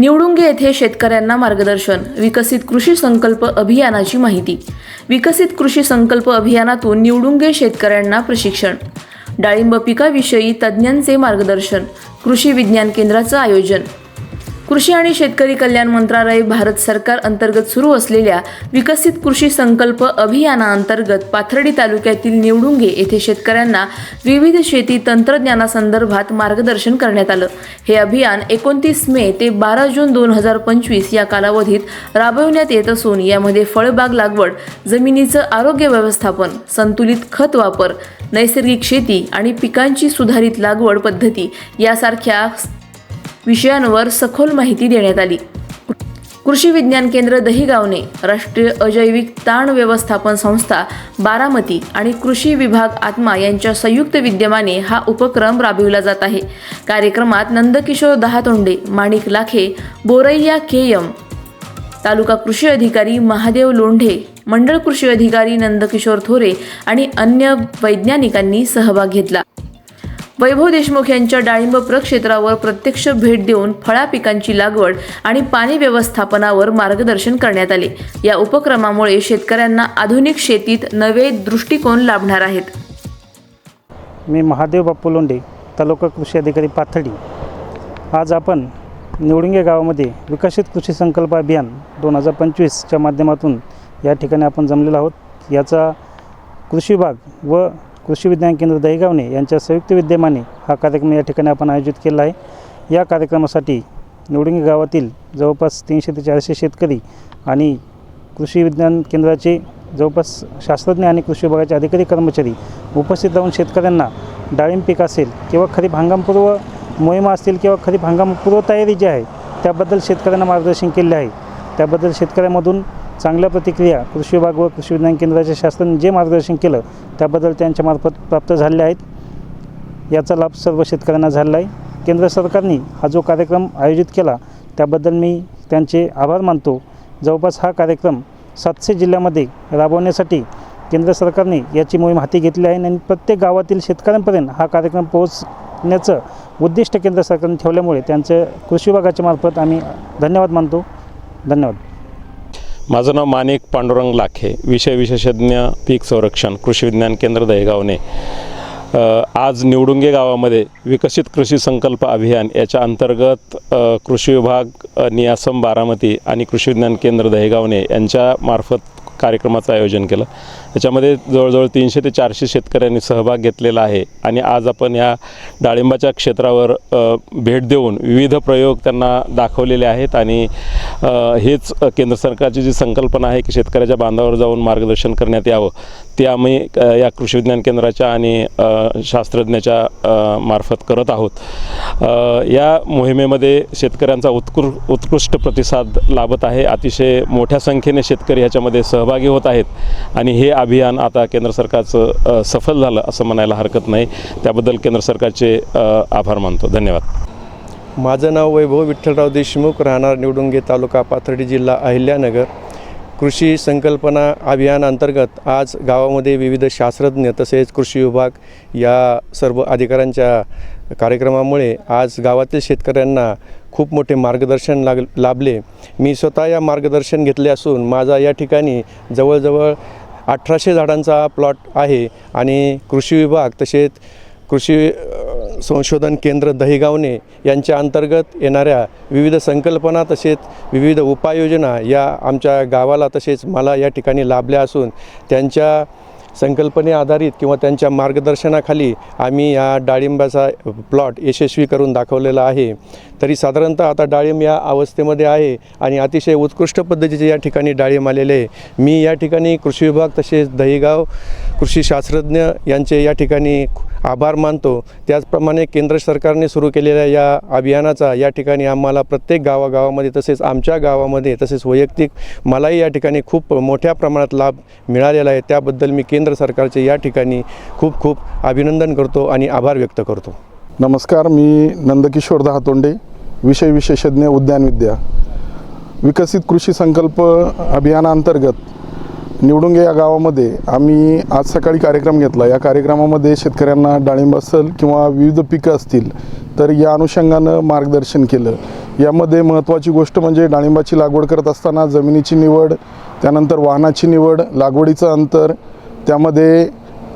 निवडुंगे येथे शेतकऱ्यांना मार्गदर्शन विकसित कृषी संकल्प अभियानाची माहिती. विकसित कृषी संकल्प अभियानातून निवडुंगे शेतकऱ्यांना प्रशिक्षण. डाळिंब पिकाविषयी तज्ज्ञांचे मार्गदर्शन कृषी विज्ञान केंद्राचं आयोजन. कृषी आणि शेतकरी कल्याण मंत्रालय भारत सरकार अंतर्गत सुरू असलेल्या विकसित कृषी संकल्प अभियानाअंतर्गत पाथर्डी तालुक्यातील निवडुंगे येथे शेतकऱ्यांना विविध शेती तंत्रज्ञानासंदर्भात मार्गदर्शन करण्यात आलं. हे अभियान एकोणतीस मे ते बारा जून दोन हजार पंचवीस या कालावधीत राबविण्यात येत असून यामध्ये फळबाग लागवड जमिनीचं आरोग्य व्यवस्थापन संतुलित खत वापर नैसर्गिक शेती आणि पिकांची सुधारित लागवड पद्धती यासारख्या विषयांवर सखोल माहिती देण्यात आली. कृषी विज्ञान केंद्र दहिगावने राष्ट्रीय अजैविक ताण व्यवस्थापन संस्था बारामती आणि कृषी विभाग आत्मा यांच्या संयुक्त विद्यमाने हा उपक्रम राबविला जात आहे. कार्यक्रमात नंदकिशोर दहातोंडे माणिक लाखे बोरैया के एम तालुका कृषी अधिकारी महादेव लोंढे मंडळ कृषी अधिकारी नंदकिशोर थोरे आणि अन्य वैज्ञानिकांनी सहभाग घेतला. वैभव देशमुख यांच्या डाळिंब प्रक्षेत्रावर प्रत्यक्ष भेट देऊन फळा पिकांची लागवड आणि पाणी व्यवस्थापनावर मार्गदर्शन करण्यात आले. या उपक्रमामुळे शेतकऱ्यांना आधुनिक शेतीत नवे दृष्टिकोन लाभणार आहेत. मी महादेव बाप्पू लोंढे तालुका कृषी अधिकारी पाथडी आज आपण निवडुंगे गावामध्ये विकसित कृषी संकल्प अभियान दोन हजार पंचवीसच्या माध्यमातून या ठिकाणी आपण जमलेलो आहोत. याचा कृषी विभाग व कृषी विज्ञान केंद्र दहिगावणे यांच्या संयुक्त विद्यमाने हा कार्यक्रम या ठिकाणी आपण आयोजित केला आहे. या कार्यक्रमासाठी निवडुंगे गावातील जवळपास तीनशे ते चारशे शेतकरी आणि कृषी विज्ञान केंद्राचे जवळपास शास्त्रज्ञ आणि कृषी विभागाचे अधिकारी कर्मचारी उपस्थित राहून शेतकऱ्यांना डाळिंब पीक असेल किंवा खरीप हंगामपूर्व मोहिमा असतील किंवा खरीप हंगामपूर्व तयारी जी आहे त्याबद्दल शेतकऱ्यांना मार्गदर्शन केले आहे. त्याबद्दल शेतकऱ्यांमधून चांगल्या प्रतिक्रिया कृषी विभाग व कृषी विज्ञान केंद्राच्या शासनाने जे मार्गदर्शन केलं त्याबद्दल त्यांच्यामार्फत प्राप्त झाले आहेत. याचा लाभ सर्व शेतकऱ्यांना झालेला आहे. केंद्र सरकारने हा जो कार्यक्रम आयोजित केला त्याबद्दल मी त्यांचे आभार मानतो. जवळपास हा कार्यक्रम सातशे जिल्ह्यामध्ये राबवण्यासाठी केंद्र सरकारने याची मोहीम हाती घेतली आहे आणि प्रत्येक गावातील शेतकऱ्यांपर्यंत हा कार्यक्रम पोहोचण्याचं उद्दिष्ट केंद्र सरकारने ठेवल्यामुळे त्यांचं कृषी विभागाच्या मार्फत आम्ही धन्यवाद मानतो. धन्यवाद. माझं नाव माणिक पांडुरंग लाखे विषय विशेषज्ञ पीक संरक्षण कृषी विज्ञान केंद्र दहेगावने आज निवडुंगे गावामध्ये विकसित कृषी संकल्प अभियान याच्या अंतर्गत कृषी विभाग नियासम बारामती आणि कृषी विज्ञान केंद्र दहेगावने यांच्यामार्फत कार्यक्रमाचं आयोजन केलं. त्याच्यामध्ये जवळजवळ तीनशे ते चारशे शेतकऱ्यांनी सहभाग घेतलेला आहे आणि आज आपण या डाळिंबाच्या क्षेत्रावर भेट देऊन विविध प्रयोग त्यांना दाखवलेले आहेत आणि हेच केंद्र सरकारची जी संकल्पना आहे की शेतकऱ्याच्या बांधावर जाऊन मार्गदर्शन करण्यात यावं ते आम्ही या कृषी विज्ञान केंद्राच्या आणि शास्त्रज्ञाच्या मार्फत करत आहोत. या मोहिमेमध्ये शेतकऱ्यांचा उत्कृ उत्कृष्ट प्रतिसाद लाभत आहे. अतिशय मोठ्या संख्येने शेतकरी ह्याच्यामध्ये सहभाग सहभागी होत आहेत. आणि हे अभियान आता केंद्र सरकारचं सफल झालं असं म्हणायला हरकत नाही. त्याबद्दल केंद्र सरकारचे आभार मानतो. धन्यवाद. माझं नाव वैभव विठ्ठलराव देशमुख राहणार निवडुंगे तालुका पाथर्डी जिल्हा अहिल्यानगर. कृषी संकल्पना अभियान अंतर्गत आज गावामध्ये विविध शास्त्रज्ञ तसेच कृषी विभाग या सर्व अधिकाऱ्यांच्या कार्यक्रमामुळे आज गावातील शेतकऱ्यांना खूप मोठे मार्गदर्शन लाग लाभले. मी स्वतः या मार्गदर्शन घेतले असून माझा या ठिकाणी जवळजवळ अठराशे झाडांचा प्लॉट आहे आणि कृषी विभाग तसेच कृषी संशोधन केंद्र दहिगावणे यांच्या अंतर्गत येणाऱ्या विविध संकल्पना तसेच विविध उपाययोजना या आमच्या गावाला तसेच मला या ठिकाणी लाभल्या असून त्यांच्या संकल्पने आधारित किंवा त्यांच्या मार्गदर्शनाखाली आम्ही या डाळिंबाचा प्लॉट यशस्वी करून दाखवलेला आहे. तरी साधारणतः आता डाळिंब या अवस्थेमध्ये आहे आणि अतिशय उत्कृष्ट पद्धतीचे या ठिकाणी डाळिंब आलेले आहे. मी या ठिकाणी कृषी विभाग तसेच दहिगाव कृषी शास्त्रज्ञ यांचे या ठिकाणी आभार मानतो. त्याचप्रमाणे केंद्र सरकारने सुरू केलेल्या या अभियानाचा या ठिकाणी आम्हाला प्रत्येक गावागावामध्ये तसेच आमच्या गावामध्ये तसेच वैयक्तिक मलाही या ठिकाणी खूप मोठ्या प्रमाणात लाभ मिळालेला आहे. त्याबद्दल मी केंद्र सरकारचे या ठिकाणी खूप खूप अभिनंदन करतो आणि आभार व्यक्त करतो. नमस्कार मी नंदकिशोर दहातोंडे विषय विशेषज्ञ उद्यानविद्या विकसित कृषी संकल्प अभियानांतर्गत निवडुंगे या गावामध्ये आम्ही आज सकाळी कार्यक्रम घेतला. या कार्यक्रमामध्ये शेतकऱ्यांना डाळिंब असेल किंवा विविध पिकं असतील तर या अनुषंगानं मार्गदर्शन केलं. यामध्ये महत्त्वाची गोष्ट म्हणजे डाळिंबाची लागवड करत असताना जमिनीची निवड त्यानंतर वाहनाची निवड लागवडीचं अंतर त्यामध्ये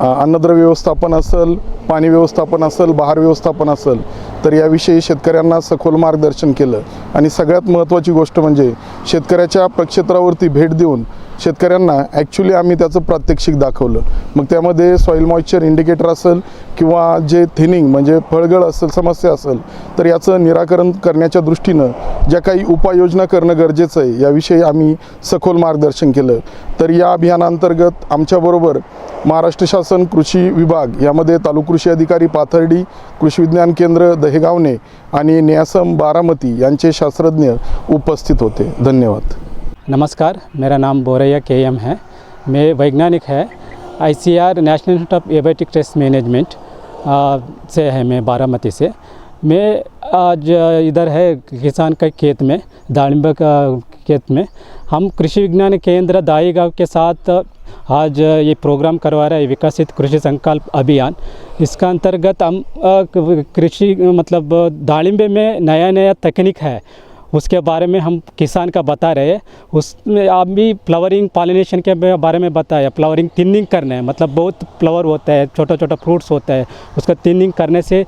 अन्नद्रव्य व्यवस्थापन असेल पाणी व्यवस्थापन असेल बहार व्यवस्थापन असेल. तर याविषयी शेतकऱ्यांना सखोल मार्गदर्शन केलं. आणि सगळ्यात महत्त्वाची गोष्ट म्हणजे शेतकऱ्याच्या प्रक्षेत्रावरती भेट देऊन शेतकऱ्यांना ॲक्च्युली आम्ही त्याचं प्रात्यक्षिक दाखवलं. मग त्यामध्ये सॉईल मॉइश्चर इंडिकेटर असेल किंवा जे थिनिंग म्हणजे फळगळ असेल समस्या असेल तर याचं निराकरण करण्याच्या दृष्टीनं ज्या काही उपाययोजना करणं गरजेचं आहे याविषयी आम्ही सखोल मार्गदर्शन केलं. तर या अभियानांतर्गत आमच्याबरोबर महाराष्ट्र शासन कृषी विभाग यामध्ये तालुक कृषी अधिकारी पाथर्डी कृषी विज्ञान केंद्र दहेगावणे आणि न्यासम बारामती यांचे शास्त्रज्ञ उपस्थित होते. धन्यवाद. नमस्कार मेरा नाम बोरैया के एम है। मैं वैज्ञानिक है। ICAR national institute of abiotic taste management से है मैं बारामती से। मैं आज इधर है किसान का खेत में दालिम्ब का खेत में। हम कृषी विज्ञान केंद्र दाई गाँव के साथ आज ये प्रोग्राम करवा रहे हैं विकसित कृषि संकल्प अभियान। इसका अंतर्गत हम कृषि मतलब दालिम्बे में नया नया तकनीक है। उसके बारे में हम किसान का बता रहे हैं। उसमें आप भी फ्लावरिंग, पॉलिनेशन के बारे में बताया फ्लावरिंग, थिनिंग करना है। मतलब बहुत फ्लावर होता है छोटा छोटा फ्रूट्स होता है। उसका थिनिंग करने से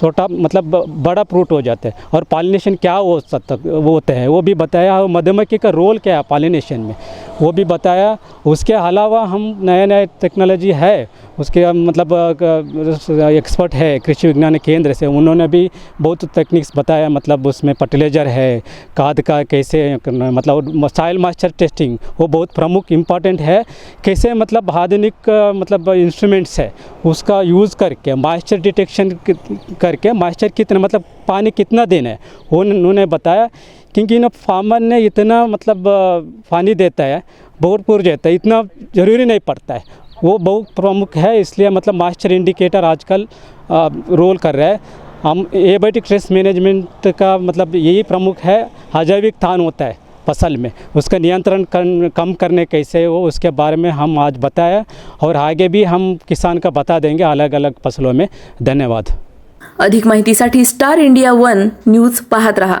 छोटा मतलब बड़ा फ्रूट हो जाता है। और पॉलिनेशन क्या हो सकता वो होता है, वो भी बताया। और मधुमक्खी का रोल क्या है पॉलिनेशन में? वो भी बताया। उसके अलावा हम नए नए टेक्नोलॉजी है। उसके मतलब एक्सपर्ट है कृषि विज्ञान केंद्र से। उन्होंने भी बहुत टेक्निक्स बताया मतलब उसमें फर्टिलाइज़र है, खाद का कैसे मतलब सॉइल मॉइस्चर टेस्टिंग वो बहुत प्रमुख इंपॉर्टेंट है। कैसे मतलब आधुनिक मतलब इंस्ट्रूमेंट्स है, उसका यूज़ करके मॉइस्चर डिटेक्शन करके मॉइस्चर कितना मतलब पानी कितना देना है उन्होंने बताया। क्योंकि ना फार्मर ने इतना मतलब पानी देता है भरपूर देता है इतना ज़रूरी नहीं पड़ता है। वो बहुत प्रमुख है इसलिए मतलब मास्टर इंडिकेटर आजकल रोल कर रहा है। हम एबायोटिक स्ट्रेस मैनेजमेंट का मतलब यही प्रमुख है अजैविक थान होता है फ़सल में उसका नियंत्रण कर, कम करने कैसे हो उसके बारे में हम आज बताया और आगे भी हम किसान का बता देंगे अलग अलग फ़सलों में। धन्यवाद। अधिक माहितीसाठी स्टार इंडिया वन न्यूज़ पाहत रहा।